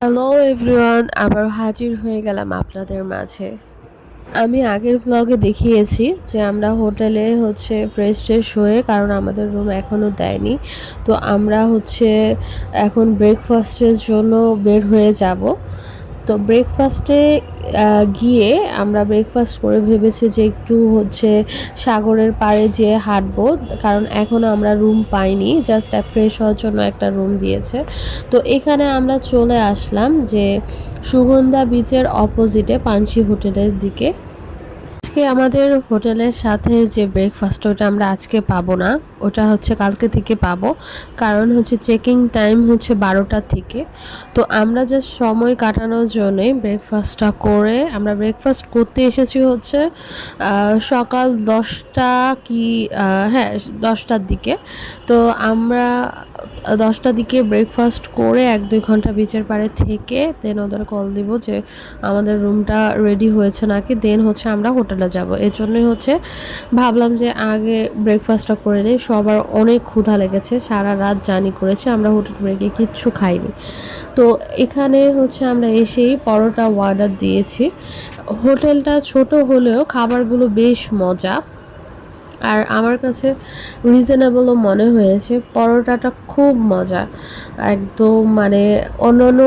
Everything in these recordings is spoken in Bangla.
হ্যালো এভরিওয়ান আবার হাজির হয়ে গেলাম আপনাদের মাঝে। আমি আগের ব্লগে দেখিয়েছি যে আমরা হোটেলে হচ্ছে ফ্রেশ ট্রেশ হয়ে, কারণ আমাদের রুম এখনও দেয়নি, তো আমরা হচ্ছে এখন ব্রেকফাস্টের জন্য বের হয়ে যাব। তো ব্রেকফাস্টে গিয়ে আমরা ব্রেকফাস্ট করে ভেবেছি যে একটু হচ্ছে সাগরের পাড়ে যেয়ে হাঁটবো। কারণ এখনও আমরা রুম পাইনি জাস্ট ফ্রেশ হওয়ার জন্য একটা রুম দিয়েছে। তো এখানে আমরা চলে আসলাম যে সুগন্ধা বিচের অপোজিটে পানসি হোটেলের দিকে। আজকে আমাদের হোটেলের সাথে যে ব্রেকফাস্ট ওটা আমরা আজকে পাবো না। ওটা হচ্ছে কালকে থেকে পাবো। কারণ হচ্ছে চেকিং টাইম হচ্ছে বারোটার থেকে। তো আমরা যে সময় কাটানোর জন্যে ব্রেকফাস্টটা করে, আমরা ব্রেকফাস্ট করতে এসেছি হচ্ছে সকাল দশটা কি হ্যাঁ দশটার দিকে। তো আমরা দশটার দিকে ব্রেকফাস্ট করে এক দুই ঘণ্টা বিচের পাড়ে থেকে দেন ওদের কল দিব যে আমাদের রুমটা রেডি হয়েছে নাকি? দেন হচ্ছে আমরা হোটেলে যাব। এর জন্যই হচ্ছে ভাবলাম যে আগে ব্রেকফাস্টটা করে নিই। সবার অনেক ক্ষুধা লেগেছে। সারা রাত জার্নি করেছে। আমরা হোটেল ব্রেকে কিচ্ছু খাইনি। তো এখানে হচ্ছে আমরা এসেই পরোটা অর্ডার দিয়েছি। হোটেলটা ছোট হলেও খাবারগুলো বেশ মজা। আর আমার কাছে রিজনেবলও মনে হয়েছে। পরোটাটা খুব মজা। একদম মানে অন্যান্য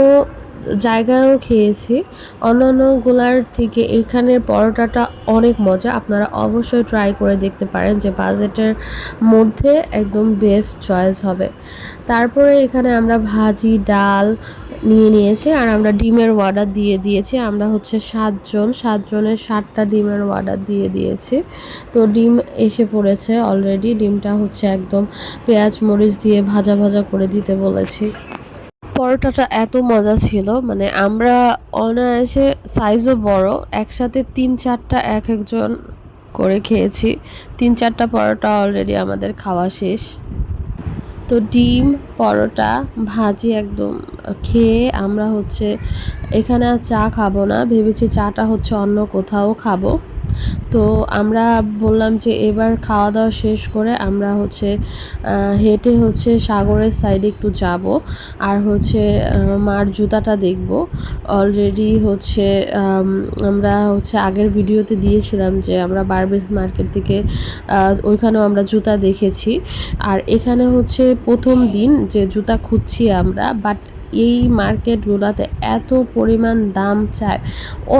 জায়গায়ও খেয়েছি। অন্যান্যগুলার থেকে এখানের পরোটাটা অনেক মজা। আপনারা অবশ্যই ট্রাই করে দেখতে পারেন যে বাজেটের মধ্যে একদম বেস্ট চয়েস হবে। তারপরে এখানে আমরা ভাজি, ডাল নিয়ে নিয়েছি আর আমরা ডিমের অর্ডার দিয়ে দিয়েছি। আমরা হচ্ছে সাতজন, সাতজনের সাতটা ডিমের অর্ডার দিয়ে দিয়েছি। তো ডিম এসে পড়েছে অলরেডি ডিমটা হচ্ছে একদম পেঁয়াজ, মরিচ দিয়ে ভাজা ভাজা করে দিতে বলেছি। পরোটাটা এত মজা ছিল মানে আমরা অনায়াসে সাইজও বড়, একসাথে তিন চারটা এক একজন করে খেয়েছি। তিন চারটা পরোটা অলরেডি আমাদের খাওয়া শেষ। তো ডিম, পরোটা, ভাজি একদম। খেয়ে আমরা হচ্ছে এখানে আর চা খাব না। ভেবেছি চাটা হচ্ছে অন্য কোথাও খাব। তো আমরা বললাম যে এবার খাওয়া দাওয়া শেষ করে আমরা হচ্ছে হেঁটে হচ্ছে সাগরের সাইডে একটু যাব। আর হচ্ছে মার জুতাটা দেখব। অলরেডি হচ্ছে আমরা হচ্ছে আগের ভিডিওতে দিয়েছিলাম যে আমরা বারবেস মার্কেট থেকে ওইখানেও আমরা জুতা দেখেছি। আর এখানে হচ্ছে প্রথম দিন যে জুতা খুঁজছি আমরা বাট এই মার্কেটগুলোতে এত পরিমাণ দাম চায়।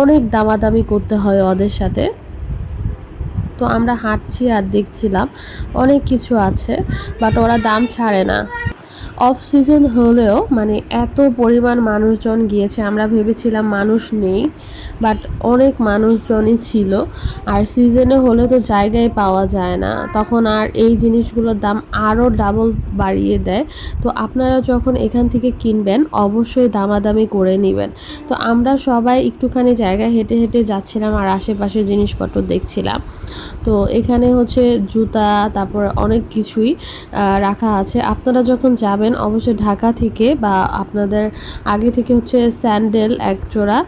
অনেক দামাদামি করতে হয় ওদের সাথে। তো আমরা হাঁটছি আর দেখছিলাম অনেক কিছু আছে বাট ওরা দাম ছাড়ে না। অফ সিজন হলেও মানে এত পরিমাণ মানুষজন গিয়েছে, আমরা ভেবেছিলাম মানুষ নেই, বাট অনেক মানুষজনই ছিল। আর সিজনে হলে তো জায়গায় পাওয়া যায় না, তখন আর এই জিনিসগুলোর দাম আরও ডাবল বাড়িয়ে দেয়। তো আপনারা যখন এখান থেকে কিনবেন, অবশ্যই দামাদামি করে নেবেন। তো আমরা সবাই একটুখানি জায়গায় হেঁটে হেঁটে যাচ্ছিলাম আর আশেপাশে জিনিসপত্র দেখছিলাম। তো এখানে হচ্ছে জুতা, তারপর অনেক কিছুই রাখা আছে। আপনারা যখন যাবেন অবশ্যই ঢাকা থেকে বা আপনাদের আগে থেকে হচ্ছে স্যান্ডেল এক জোড়া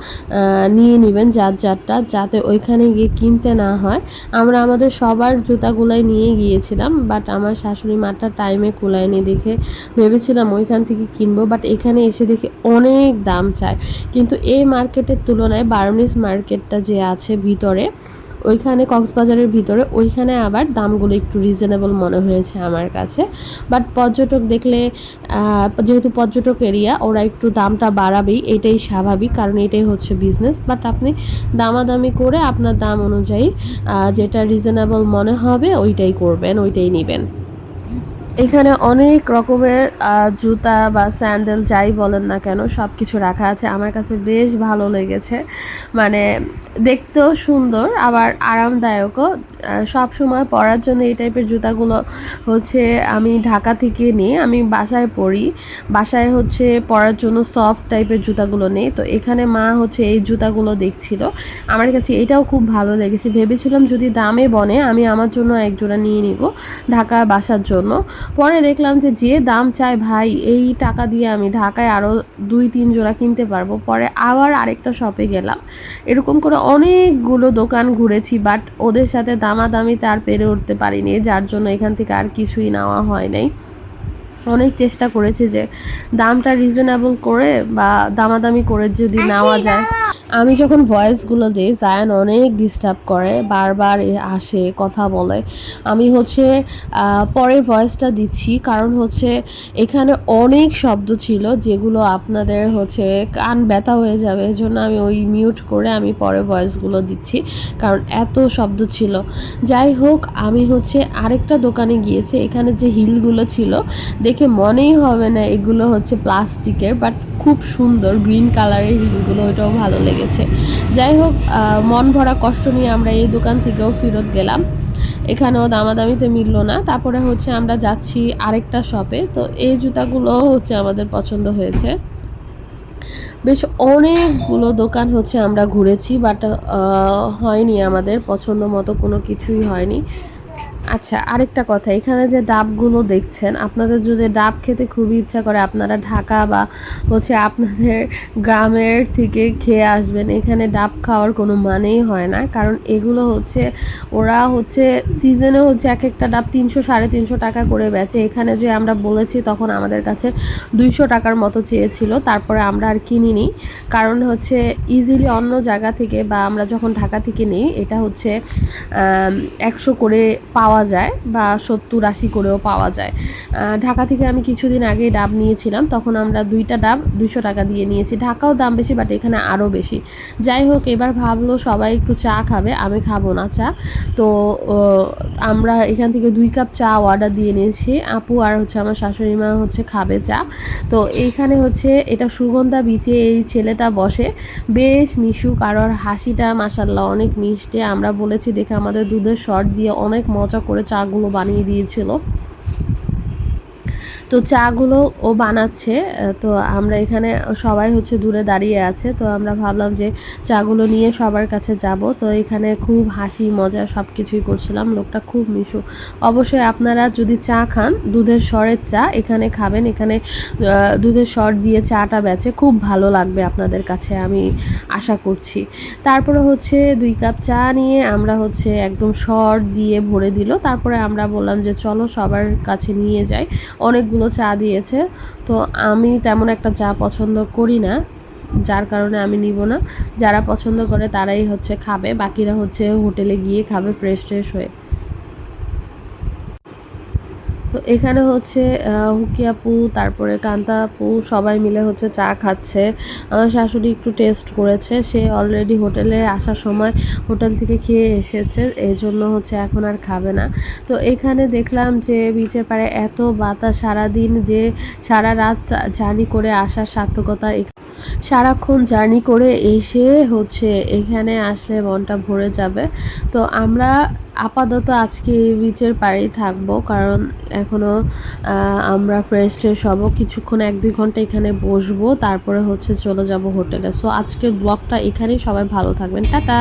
নিয়ে নেবেন যার যারটা, যাতে ওইখানে গিয়ে কিনতে না হয়। আমরা আমাদের সবার জুতাগুলাই নিয়ে গিয়েছিলাম বাট আমার শাশুড়ি মাটা টাইমে কুলায়নি দেখে ভেবেছিলাম ওইখান থেকে কিনবো বাট এখানে এসে দেখি অনেক দাম চায়। কিন্তু এই মার্কেটের তুলনায় বার্মিস মার্কেটটা যে আছে ভিতরে ওইখানে কক্সবাজারের ভিতরে, ওইখানে আবার দামগুলো একটু রিজনেবল মনে হয়েছে আমার কাছে। বাট পর্যটক দেখলে যেহেতু পর্যটক এরিয়া ওরা একটু দামটা বাড়াবেই, এটাই স্বাভাবিক, কারণ এটাই হচ্ছে বিজনেস বাট আপনি দামাদামি করে আপনার দাম অনুযায়ী যেটা রিজনেবল মনে হবে, ওইটাই করবেন, ওইটাই নেবেন। এখানে অনেক রকমের জুতা বা স্যান্ডেল যাই বলেন না কেন সব কিছু রাখা আছে। আমার কাছে বেশ ভালো লেগেছে। মানে দেখতেও সুন্দর, আবার আরামদায়কও। সব সময় পরার জন্য এই টাইপের জুতাগুলো হচ্ছে আমি ঢাকা থেকে নিই। আমি বাসায় পরি। বাসায় হচ্ছে পরার জন্য সফট টাইপের জুতাগুলো নেই। তো এখানে মা হচ্ছে এই জুতাগুলো দেখছিল। আমার কাছে এটাও খুব ভালো লেগেছে। ভেবেছিলাম যদি দামে বনে, আমি আমার জন্য এক জোড়া নিয়ে নিব ঢাকা বাসার জন্য। পরে দেখলাম যে যে দাম চায়, ভাই, এই টাকা দিয়ে আমি ঢাকায় আরও দুই, তিন জোড়া কিনতে পারব। পরে আবার আরেকটা শপে গেলাম। এরকম করে অনেকগুলো দোকান ঘুরেছি বাট ওদের সাথে দামাদামি তার পেরে উঠতে পারিনি, যার জন্য এখান থেকে আর কিছুই নেওয়া হয় নাই। অনেক চেষ্টা করেছি যে দামটা রিজনেবল করে বা দামাদামি করে যদি নেওয়া যায়। আমি যখন ভয়েসগুলো দিই জায়ান অনেক ডিস্টার্ব করে বারবার এ আসে কথা বলে। আমি হচ্ছে পরে ভয়েসটা দিচ্ছি কারণ হচ্ছে এখানে অনেক শব্দ ছিল যেগুলো আপনাদের হচ্ছে কান ব্যথা হয়ে যাবে এজন্য আমি ওই মিউট করে আমি পরে ভয়েসগুলো দিচ্ছি কারণ এত শব্দ ছিল। যাই হোক আমি হচ্ছে আরেকটা দোকানে গিয়েছি এখানে যে হিলগুলো ছিল দেখে মনেই হবে না এগুলো হচ্ছে প্লাস্টিকের বাট খুব সুন্দর গ্রিন কালারের হিলগুলো, ওইটাও ভালো লেগেছে। যাই হোক মন ভরা কষ্ট নিয়ে আমরা এই দোকান থেকেও ফেরত গেলাম। এখানেও দামাদামিতে মিললো না। তারপরে হচ্ছে আমরা যাচ্ছি আরেকটা শপে তো এই জুতাগুলো হচ্ছে আমাদের পছন্দ হয়েছে। বেশ অনেকগুলো দোকান হচ্ছে আমরা ঘুরেছি বাট হয়নি আমাদের, পছন্দ মতো কোনো কিছুই হয়নি। আচ্ছা আরেকটা কথা, এখানে যে ডাবগুলো দেখছেন, আপনাদের যদি ডাব খেতে খুবই ইচ্ছা করে, আপনারা ঢাকা বা হচ্ছে আপনাদের গ্রামের থেকে খেয়ে আসবেন, এখানে ডাব খাওয়ার কোনো মানেই হয় না। কারণ এগুলো হচ্ছে, ওরা হচ্ছে সিজনে হচ্ছে এক একটা ডাব তিনশো, সাড়ে তিনশো টাকা করে বেচে। এখানে যে আমরা বলেছি, তখন আমাদের কাছে দুইশো টাকার মতো চেয়েছিল, তারপরে আমরা আর কিনিনি। কারণ হচ্ছে ইজিলি অন্য জায়গা থেকে বা আমরা যখন ঢাকা থেকে নিই, এটা হচ্ছে একশো করে পাওয়া যায় বা সত্তর আশি করেও পাওয়া যায়। ঢাকা থেকে আমি কিছুদিন আগে ডাব নিয়েছিলাম, তখন আমরা দুইটা ডাব দুইশো টাকা দিয়ে নিয়েছি। ঢাকাও দাম বেশি বাট এখানে আরও বেশি। যাই হোক, এবার ভাবলো সবাই একটু চা খাবে, আমি খাব না চা। তো আমরা এখান থেকে দুই কাপ চা অর্ডার দিয়ে নিয়েছি। আপু আর হচ্ছে আমার শাশুড়ি মা হচ্ছে খাবে চা। তো এইখানে হচ্ছে এটা সুগন্ধা বিচে এই ছেলেটা বসে। বেশ মিশুক, আর হাসিটা মাসাল্লাহ অনেক মিষ্টি। আমরা বলেছি, দেখে আমাদের দুধের শর্ট দিয়ে অনেক মজা করে চাগুলো বানিয়ে দিয়েছিল। তো চাগুলো ও বানাচ্ছে তো আমরা এখানে সবাই হচ্ছে দূরে দাঁড়িয়ে আছে, তো আমরা ভাবলাম যে চাগুলো নিয়ে সবার কাছে যাব। তো এখানে খুব হাসি, মজা সব কিছুই করছিলাম, লোকটা খুব মিশু। অবশ্যই আপনারা যদি চা খান, দুধের স্বরের চা এখানে খাবেন, এখানে দুধের স্বর দিয়ে চাটা বেচে খুব ভালো লাগবে আপনাদের কাছে, আমি আশা করছি। তারপরে হচ্ছে দুই কাপ চা নিয়ে আমরা হচ্ছে একদম শর্ট দিয়ে ভরে দিল, তারপরে আমরা বললাম যে চলো সবার কাছে নিয়ে যাই। অনেকগুলো চা দিয়েছে। তো আমি তেমন একটা চা পছন্দ করি না, যার কারণে আমি নিব না। যারা পছন্দ করে তারাই হচ্ছে খাবে, বাকিরা হচ্ছে হোটেলে গিয়ে খাবে ফ্রেশ ট্রেশ হয়ে তো এখানে হচ্ছে হুকি আপু, তারপরে কান্তা আপু, সবাই মিলে হচ্ছে চা খাচ্ছে। আমার শাশুড়ি একটু টেস্ট করেছে, সে অলরেডি হোটেলে আসার সময় হোটেল থেকে খেয়ে এসেছে এই জন্য হচ্ছে এখন আর খাবে না। তো এখানে দেখলাম যে বিচের পাড়ে এত বাতাস সারাদিন যে সারা রাত জার্নি করে আসার সার্থকতা সারাক্ষণ জার্নি করে এসে হচ্ছে এখানে আসলে মনটা ভরে যাবে। তো আমরা আপাতত আজকে এই বিচের পাড়েই থাকব, কারণ এখনও আমরা ফ্রেশ ট্রেশ হব কিছুক্ষণ এক দুই ঘণ্টা এখানে বসবো, তারপরে হচ্ছে চলে যাব হোটেলে। সো আজকের ব্লগটা এখানেই। সবাই ভালো থাকবেন। টাটা!